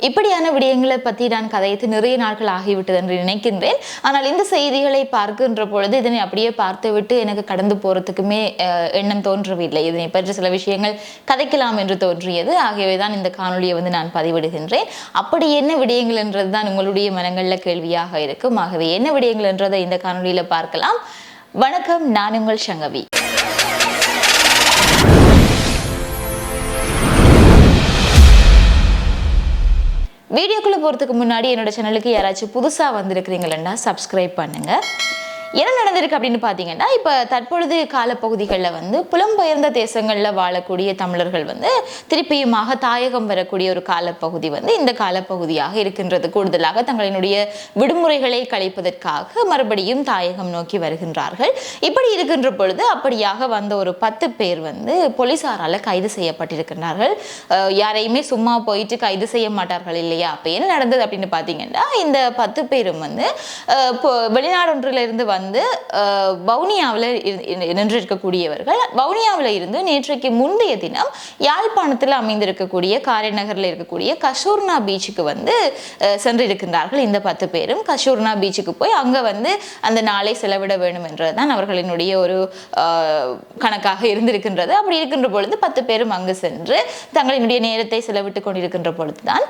இப்படியான விடயங்களை பற்றி நான் கதைத்து நிறைய நாட்கள் ஆகிவிட்டது என்று நினைக்கின்றேன். ஆனால் இந்த செய்திகளை பார்க்கின்ற பொழுது இதனை அப்படியே பார்த்துவிட்டு எனக்கு கடந்து போகிறதுக்குமே அஹ், எண்ணம் தோன்றவில்லை. இதனை பற்றி சில விஷயங்கள் கதைக்கலாம் என்று தோன்றியது. ஆகியவை தான் இந்த காணொலியை வந்து நான் பதிவிடுகின்றேன். அப்படி என்ன விடயங்கள் என்றது தான் உங்களுடைய மனங்களில் கேள்வியாக இருக்கும். ஆகவே என்ன விடயங்கள் என்றதை இந்த காணொலியில் பார்க்கலாம். வணக்கம் நான் உங்கள் சங்கவி. வீடியோக்குள்ளே போகிறதுக்கு முன்னாடி என்னோட சேனலுக்கு யாராச்சும் புதுசாக வந்திருக்கிறீங்களா சப்ஸ்கிரைப் பண்ணுங்க. என்ன நடந்திருக்கு அப்படின்னு பார்த்தீங்கன்னா இப்போ தற்பொழுது காலப்பகுதிகளில் வந்து புலம்பெயர்ந்த தேசங்களில் வாழக்கூடிய தமிழர்கள் வந்து திருப்பியுமாக தாயகம் வரக்கூடிய ஒரு காலப்பகுதி வந்து இந்த காலப்பகுதியாக இருக்கின்றது. கூடுதலாக தங்களினுடைய விடுமுறைகளை கழிப்பதற்காக மறுபடியும் தாயகம் நோக்கி வருகின்றார்கள். இப்படி இருக்கின்ற பொழுது அப்படியாக வந்த ஒரு பத்து பேர் வந்து போலீசாரால் கைது செய்யப்பட்டிருக்கின்றார்கள். யாரையுமே சும்மா போயிட்டு கைது செய்ய மாட்டார்கள் இல்லையா? அப்போ என்ன நடந்தது அப்படின்னு பார்த்தீங்கன்னா இந்த பத்து பேரும் வந்து வெளிநாடொன்றிலிருந்து இப்போ வந்து வவுனியாவில் நின்று இருக்கக்கூடியவர்கள் வவுனியாவில் இருந்து நேற்றைக்கு முந்தைய தினம் யாழ்ப்பாணத்தில் அமைந்திருக்கக்கூடிய காரைநகரில் இருக்கக்கூடிய கஷூர்னா பீச்சுக்கு வந்து சென்றிருக்கின்றார்கள் இந்த பத்து பேரும். கஷூர்னா பீச்சுக்கு போய் அங்கே வந்து அந்த நாளை செலவிட வேண்டும் என்றதுதான் அவர்களினுடைய ஒரு கணக்காக இருந்திருக்கின்றது. அப்படி இருக்கின்ற பொழுது பத்து பேரும் அங்கு சென்று தங்களினுடைய நேரத்தை செலவிட்டு கொண்டிருக்கின்ற பொழுதுதான் தான்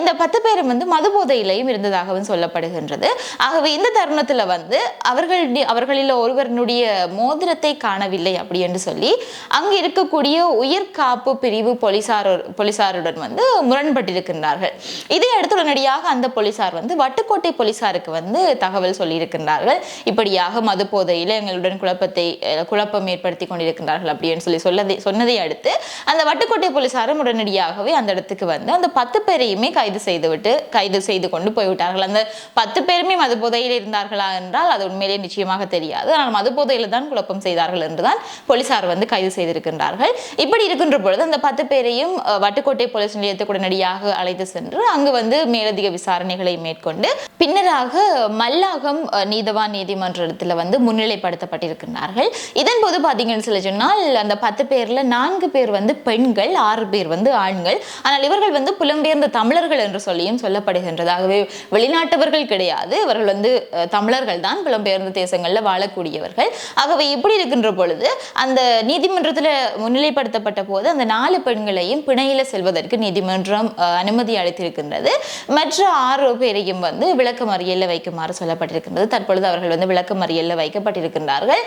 இந்த பத்து பேரும் வந்து மது போதையிலையும் இருந்ததாகவும் சொல்லப்படுகின்றது. ஆகவே இந்த தருணத்தில் வந்து அவர்கள் அவர்களில் ஒருவரினுடைய மோதிரத்தை காணவில்லை அப்படி என்று சொல்லி அங்கு இருக்கக்கூடிய உயிர் காப்பு பிரிவு போலீசார் போலீசாருடன் வந்து முரண்பட்டிருக்கின்றார்கள். இதை அடுத்து உடனடியாக அந்த போலீசார் வந்து வட்டுக்கோட்டை போலீசாருக்கு வந்து தகவல் சொல்லியிருக்கின்றார்கள். இப்படியாக மது போதையில் எங்களுடன் குழப்பத்தை குழப்பம் ஏற்படுத்தி கொண்டிருக்கின்றார்கள் அப்படின்னு சொல்லி சொல்லதை சொன்னதை அடுத்து அந்த வட்டுக்கோட்டை போலீசாரும் உடனடியாகவே அந்த இடத்துக்கு வந்து அந்த பத்து பேரையுமே கைது செய்துவிட்டு கைது செய்து கொண்டு போய்விட்டார்கள். அந்த பத்து பேருமே மது போதையில் இருந்தார்களா என்றால் அது உண்மையிலே நிச்சயமாக தெரியாது. ஆனால் மது போதையில் தான் குழப்பம் செய்தார்கள் என்றுதான் போலீசார் வந்து கைது செய்திருக்கின்றார்கள். இப்படி இருக்கின்ற பொழுது அந்த பத்து பேரையும் வட்டுக்கோட்டை போலீஸ் நிலையத்துக்கு உடனடியாக அழைத்து சென்று அங்கு வந்து மேலதிக விசாரணைகளை மேற்கொண்டு பின்னராக மல்லாகம் நீதவான் நீதிமன்றத்தில் வந்து முன்னிலைப்படுத்தப்பட்டிருக்கின்றார்கள். இதன் போது பார்த்தீங்கன்னு சொல்லி சொன்னால் அந்த பத்து பேர்ல நான்கு பேர் வந்து பெண்கள் ஆறு பேர் வந்து ஆண்கள். ஆனால் இவர்கள் வந்து புலம்பெயர்ந்த தமிழர்கள் என்று சொல்லியும் சொல்லப்படுகின்றதாகவே வெளிநாட்டவர்கள் கிடையாது. இவர்கள் வந்து தமிழர்கள் தான் புலம்பெயர்ந்த தேசங்களில் வாழக்கூடியவர்கள். ஆகவே இப்படி இருக்கின்ற பொழுது அந்த நீதிமன்றத்தில் முன்னிலைப்படுத்தப்பட்ட போது அந்த நாலு பெண்களையும் பிணையில் செல்வதற்கு நீதிமன்றம் அஹ், அனுமதி அளித்திருக்கின்றது. மற்ற ஆறு பேரையும் வந்து விளக்கமறியலில் வைக்குமாறு சொல்லப்பட்டிருக்கின்றது. தற்பொழுது அவர்கள் வந்து விளக்கமறியலில் வைக்கப்பட்டிருக்கின்றார்கள்.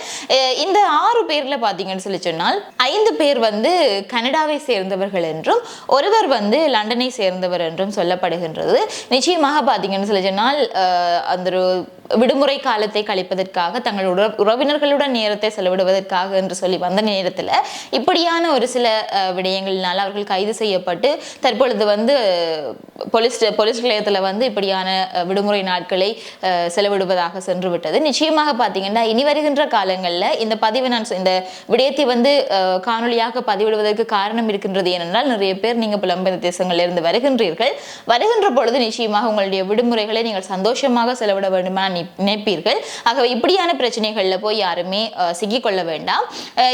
இந்த ஆறு பேரில் பார்த்தீங்கன்னு சொல்லி சொன்னால் ஐந்து பேர் வந்து கனடாவை சேர்ந்தவர்கள் என்றும் ஒருவர் வந்து லண்டனை சேர்ந்தவர் என்றும் சொல்லப்படுகின்றது. நிச்சயமாக பார்த்தீங்கன்னு சொல்லி சொன்னால் அந்த விடுமுறை காலத்தை கழிப்பதற்காக தங்கள் உற- உறவினர்களுடன் நேரத்தை செலவிடுவதற்காக என்று சொல்லி வந்த நேரத்தில் இப்படியான ஒரு சில விடயங்களினால் அவர்கள் கைது செய்யப்பட்டு தற்பொழுது வந்து போலீஸ் போலீஸ் நிலையத்தில் வந்து இப்படியான விடுமுறை நாட்களை செலவிடுவதாக சென்று விட்டது நிச்சயமாக பார்த்தீங்கன்னா இனி வருகின்ற காலங்களில் இந்த பதிவை நான் இந்த விடயத்தை வந்து காணொலியாக காணொளியாக பதிவிடுவதற்கு காரணம் இருக்கின்றது ஏனென்றால் நிறைய பேர் நீங்கள் புலம்பெயர் தேசங்களிலிருந்து வருகின்றீர்கள். வருகின்ற பொழுது நிச்சயமாக உங்களுடைய விடுமுறைகளை நீங்கள் சந்தோஷமாக செலவிட வேண்டுமா நினைப்பீர்கள். ஆகவே இப்படியான பிரச்சனைகளில் போய் யாருமே சிக்கிக்கொள்ள வேண்டாம்.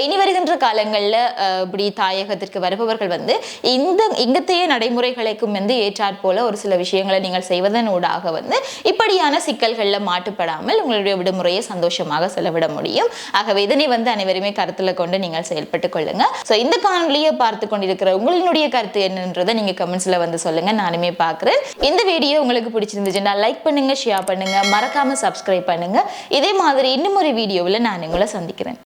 இனி வருகின்ற காலங்களில் இப்படி தாயகத்திற்கு வருபவர்கள் வந்து இந்த இங்கத்தைய நடைமுறைகளுக்கும் வந்து ஏற்றாற் போல ஒரு சில விஷயங்களை நீங்கள் செய்வதன் ஊடாக வந்து இப்படியான சிக்கல்களில் மாட்டுப்படாமல் உங்களுடைய விடுமுறையை சந்தோஷமாக செலவிட முடியும். ஆகவே இதனை வந்து அனைவருமே கருத்தில் கொண்டு நீங்கள் செயல்பட்டுக் கொள்ளுங்க. ஸோ இந்த காணொலியை பார்த்து கொண்டிருக்கிற உங்களுடைய கருத்து என்னன்றதை நீங்க கமெண்ட்ஸ்ல வந்து சொல்லுங்க. நானுமே பார்க்குறேன். இந்த வீடியோ உங்களுக்கு பிடிச்சிருந்துச்சுன்னா லைக் பண்ணுங்க ஷேர் பண்ணுங்க. மறக்காமல் சப்ஸ்கிரைப் பண்ணுங்க. இதே மாதிரி இன்னும் ஒரு வீடியோவில் நான் உங்களை சந்திக்கிறேன்.